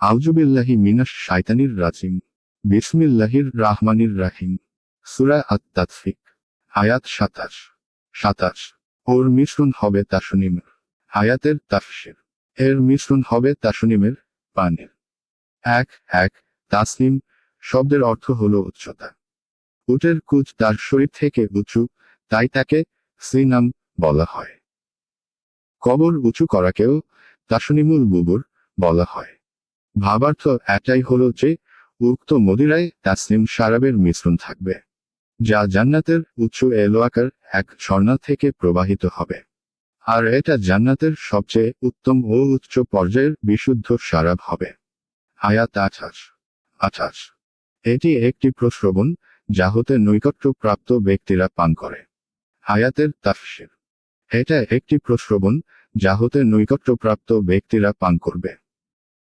আউজুবিল্লাহি মিনাস শাইতানির রাজিম। বিসমিল্লাহির রাহমানির রাহিম। সুরা আত তাতফিক আয়াত সাতাশ। সাতাশ। ওর মিশ্রণ হবে তাসনিমের আয়াতের তাফসির। এর মিশ্রণ হবে তাসনিমের পানের। এক এক, তাসনিম শব্দের অর্থ হল উচ্চতা। উটের কুচ তার শরীর থেকে উঁচু, তাই তাকে সিনাম বলা হয়। কবর উঁচু করাকেও তাসনিমুল বুবুর বলা হয়। ভাবার্থ এটাই হল যে, উক্ত মদিরায় তাসনিম শারাবের মিশ্রণ থাকবে, যা জান্নাতের উচ্চ এলোয়াকার এক ঝর্ণা থেকে প্রবাহিত হবে। আর এটা জান্নাতের সবচেয়ে উত্তম ও উচ্চ পর্যায়ের বিশুদ্ধ শারাব হবে। আয়াত আঠাশ। আঠাশ। এটি একটি প্রশ্রবণ যা হতে নৈকট্য প্রাপ্ত ব্যক্তিরা পান করে। আয়াতের তাফসির। এটা একটি প্রশ্রবণ যা হতে নৈকট্য প্রাপ্ত ব্যক্তিরা পান করবে।